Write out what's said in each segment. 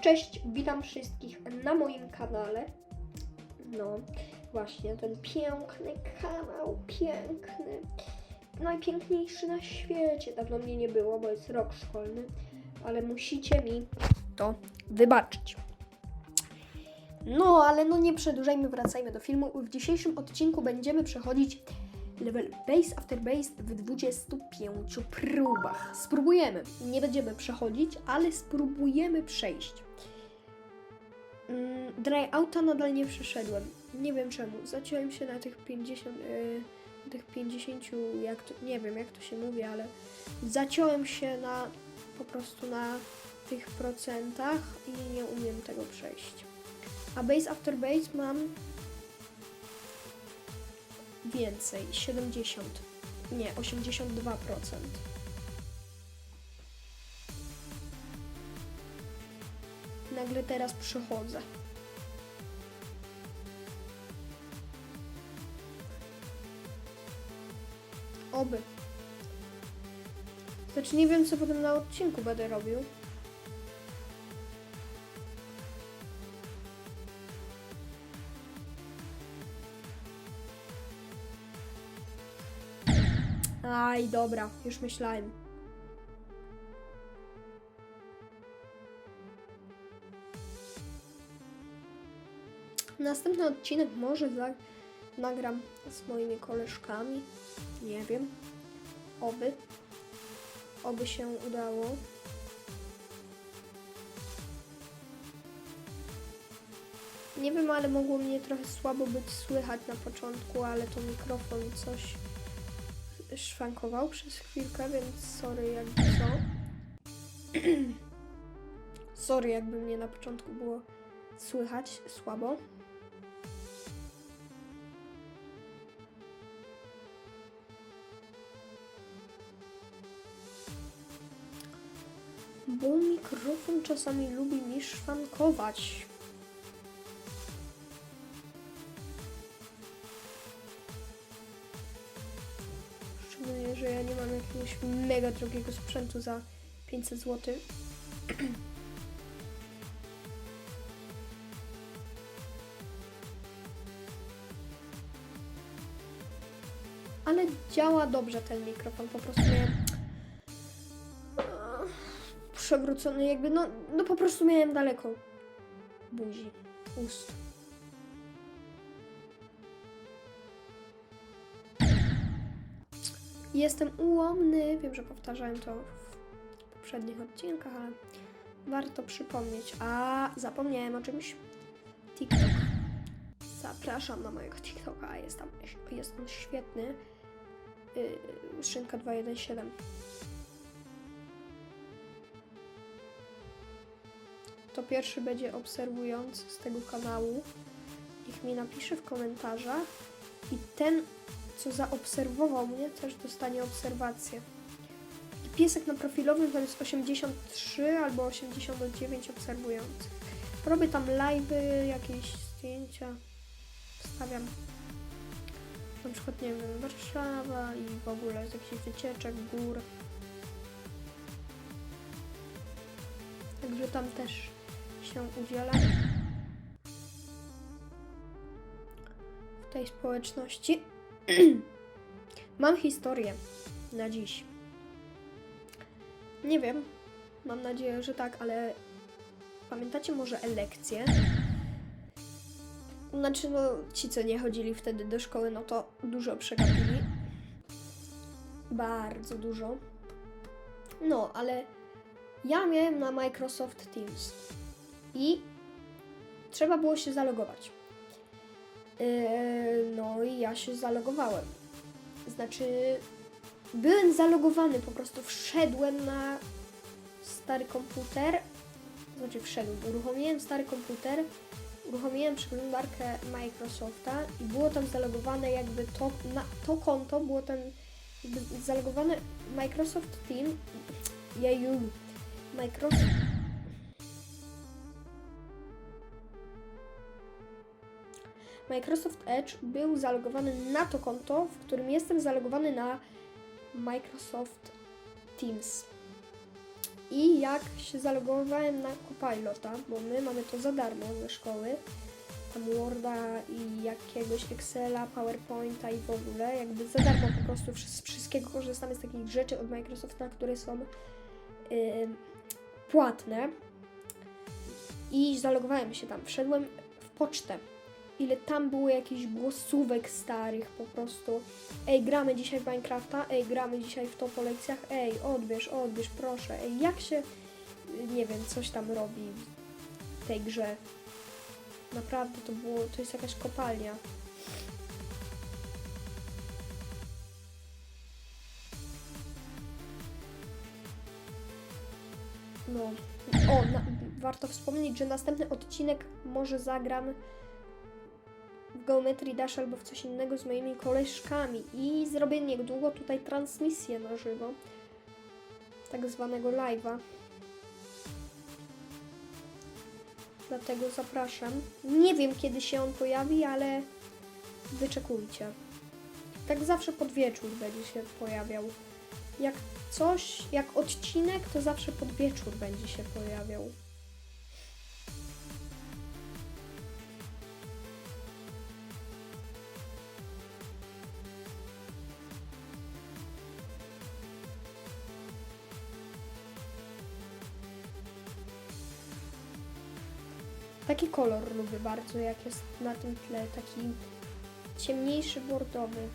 Cześć, witam wszystkich na moim kanale. No, właśnie, ten piękny kanał, piękny. Najpiękniejszy na świecie. Dawno mnie nie było, bo jest rok szkolny, ale musicie mi to wybaczyć. No, ale no nie przedłużajmy, wracajmy do filmu. W dzisiejszym odcinku będziemy przechodzić level base after base w 25 próbach. Spróbujemy. Nie będziemy przechodzić, ale spróbujemy przejść. Mm, Dry Outa nadal nie przeszedłem. Nie wiem czemu. Zaciąłem się na tych 50, yy, tych 50, jak to, nie wiem jak to się mówi, ale zaciąłem się na po prostu na tych procentach i nie umiem tego przejść. A base after base mam więcej, 70, nie, 82%. Nagle teraz przychodzę. Oby. Znaczy nie wiem, co potem na odcinku będę robił. Aj, dobra, już myślałem. Następny odcinek może nagram z moimi koleżkami. Nie wiem. Oby. Oby się udało. Nie wiem, ale mogło mnie trochę słabo być słychać na początku, ale to mikrofon coś szwankował przez chwilkę, więc sorry jakby co. sorry jakby mnie na początku było słychać słabo. Bo mikrofon czasami lubi mi szwankować. Że ja nie mam jakiegoś mega drogiego sprzętu za 500 zł. Ale działa dobrze ten mikrofon, po prostu miałem przewrócony jakby, no, no po prostu miałem daleko buzi, ust. Jestem ułomny. Wiem, że powtarzałem to w poprzednich odcinkach, ale warto przypomnieć. A zapomniałem o czymś. TikTok. Zapraszam na mojego TikToka. Jest, tam, jest on świetny. Yy, Szynka 217. To pierwszy będzie obserwujący z tego kanału. Niech mi napisze w komentarzach. I ten co zaobserwował mnie, też dostanie obserwację. Taki piesek na profilowym to jest 83 albo 89 obserwujących. Robię tam live'y, jakieś zdjęcia, wstawiam na przykład, nie wiem, Warszawa i w ogóle z jakichś wycieczek, gór. Także tam też się udzielam. W tej społeczności. Mam historię na dziś. Nie wiem, mam nadzieję, że tak, ale pamiętacie może elekcje? Znaczy, no, ci, co nie chodzili wtedy do szkoły, no to dużo przegapili. Bardzo dużo. No, ale ja miałem na Microsoft Teams i trzeba było się zalogować. Yy, no i ja się zalogowałem. Znaczy, byłem zalogowany, po prostu wszedłem na stary komputer. Znaczy, wszedłem, uruchomiłem stary komputer, uruchomiłem przeglądarkę Microsofta i było tam zalogowane jakby to, na to konto, było tam zalogowane Microsoft Team. Jeju, Microsoft. Microsoft Edge był zalogowany na to konto, w którym jestem zalogowany na Microsoft Teams. I jak się zalogowałem na Copilota, bo my mamy to za darmo ze szkoły, tam Worda i jakiegoś Excela, PowerPointa i w ogóle, jakby za darmo po prostu z wszystkiego korzystamy z takich rzeczy od Microsofta, które są yy, płatne. I zalogowałem się tam, wszedłem w pocztę. Ile tam było jakichś głosówek starych po prostu. Ej, gramy dzisiaj w Minecrafta, ej, gramy dzisiaj w to po lekcjach, ej, odbierz, odbierz, proszę, ej, jak się, nie wiem, coś tam robi w tej grze. Naprawdę to było, to jest jakaś kopalnia. No, o, na, warto wspomnieć, że następny odcinek może zagram Geometry Dash albo w coś innego z moimi koleżkami i zrobię niedługo tutaj transmisję na żywo, tak zwanego live'a. Dlatego zapraszam. Nie wiem kiedy się on pojawi, ale wyczekujcie. Tak zawsze pod wieczór będzie się pojawiał. Jak coś, jak odcinek, to zawsze pod wieczór będzie się pojawiał. Taki kolor lubię bardzo, jak jest na tym tle, taki ciemniejszy bordowy.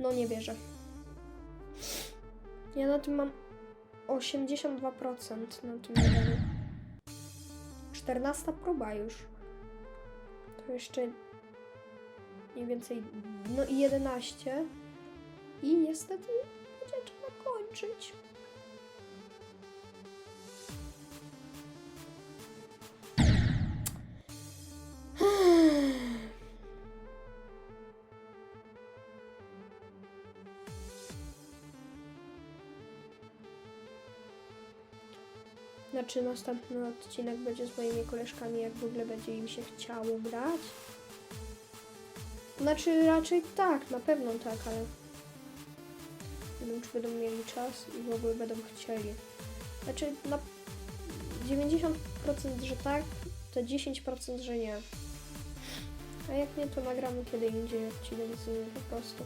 No nie wierzę. Ja na tym mam 82% na tym levelu. 14 próba już. To jeszcze mniej więcej, no i 11. I niestety będzie trzeba kończyć. Znaczy następny odcinek będzie z moimi koleżkami, jak w ogóle będzie im się chciało grać. Znaczy raczej tak, na pewno tak, ale nie wiem czy będą mieli czas i w ogóle będą chcieli. Znaczy na 90% że tak, to 10% że nie. A jak nie, to nagramy kiedy indziej odcinek z po prostu.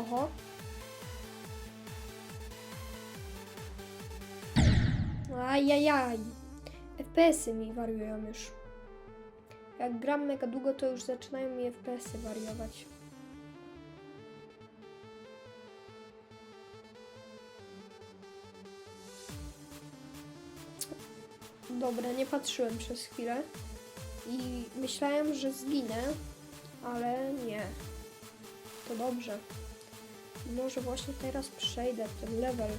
Oho. Ajajaj. FPS-y mi wariują już. Jak gram mega długo, to już zaczynają mi FPS-y wariować. Dobra, nie patrzyłem przez chwilę i myślałem, że zginę, ale nie. To dobrze. Może właśnie teraz przejdę ten level.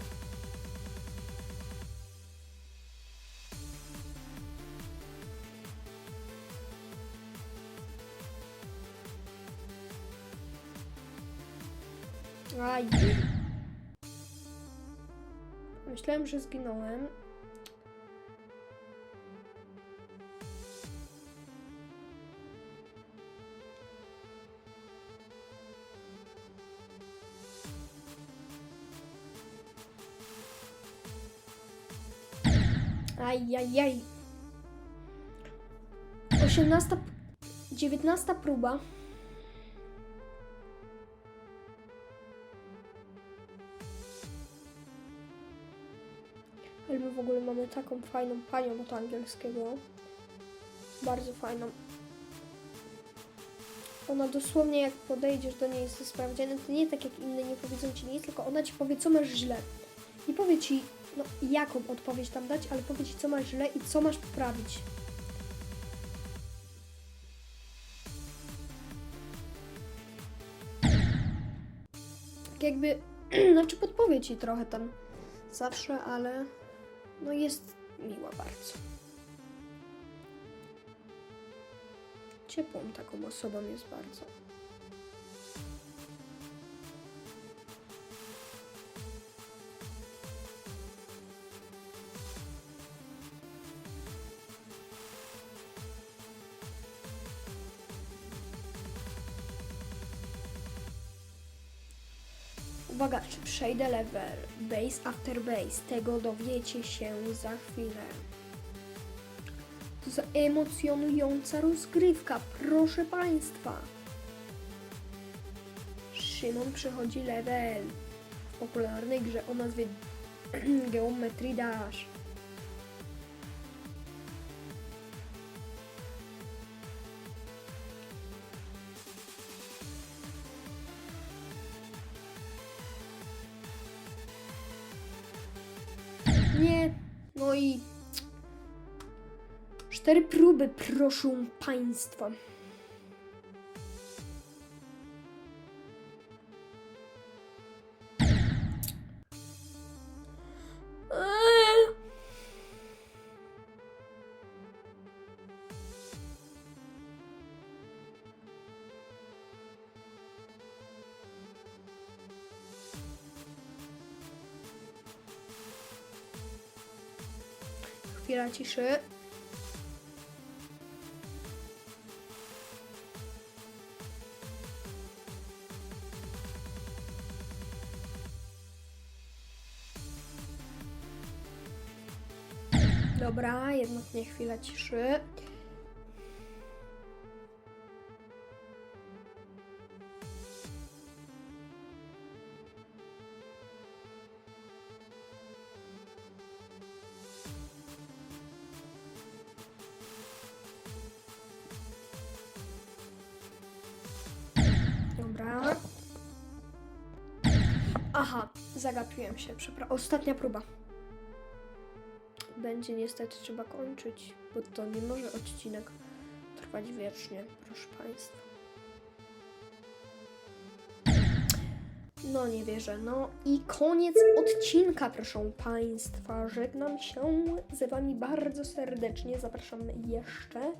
Aj. Myślałem, że zginąłem. Ajajaj. 18. 19 próba. Ale my w ogóle mamy taką fajną panią od angielskiego. Bardzo fajną. Ona dosłownie jak podejdziesz do niej ze sprawdzianem, to nie tak jak inne nie powiedzą ci nic, tylko ona ci powie co masz źle. I powie ci, no jaką odpowiedź tam dać, ale powie ci co masz źle i co masz poprawić. Tak jakby, znaczy podpowie ci trochę tam zawsze, ale no jest, miła bardzo. Ciepłą taką osobą jest bardzo. Uwaga, przejdę level base after base? Tego dowiecie się za chwilę. To za emocjonująca rozgrywka, proszę Państwa. Szymon przechodzi level w popularnej grze o nazwie Geometry Dash. Cztery próby, proszę Państwa. Chwila ciszy. Dobra, jednak nie chwila ciszy. Dobra. Aha, zagapiłem się. Przepraszam. Ostatnia próba. Będzie niestety trzeba kończyć, bo to nie może odcinek trwać wiecznie, proszę Państwa. No nie wierzę. No i koniec odcinka, proszę Państwa. Żegnam się z Wami bardzo serdecznie. Zapraszam jeszcze.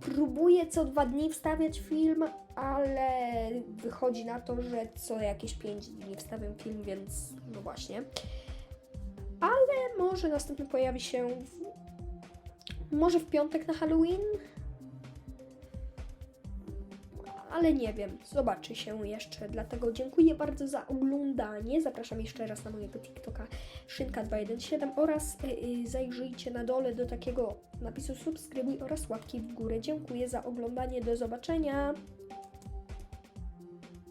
Próbuję co dwa dni wstawiać film, ale wychodzi na to, że co jakieś 5 dni wstawiam film, więc no właśnie. Może następny pojawi się w, może w piątek na Halloween? Ale nie wiem, zobaczy się jeszcze. Dlatego dziękuję bardzo za oglądanie. Zapraszam jeszcze raz na mojego TikToka Szynka217 oraz y, y, zajrzyjcie na dole do takiego napisu subskrybuj oraz łapki w górę. Dziękuję za oglądanie. Do zobaczenia.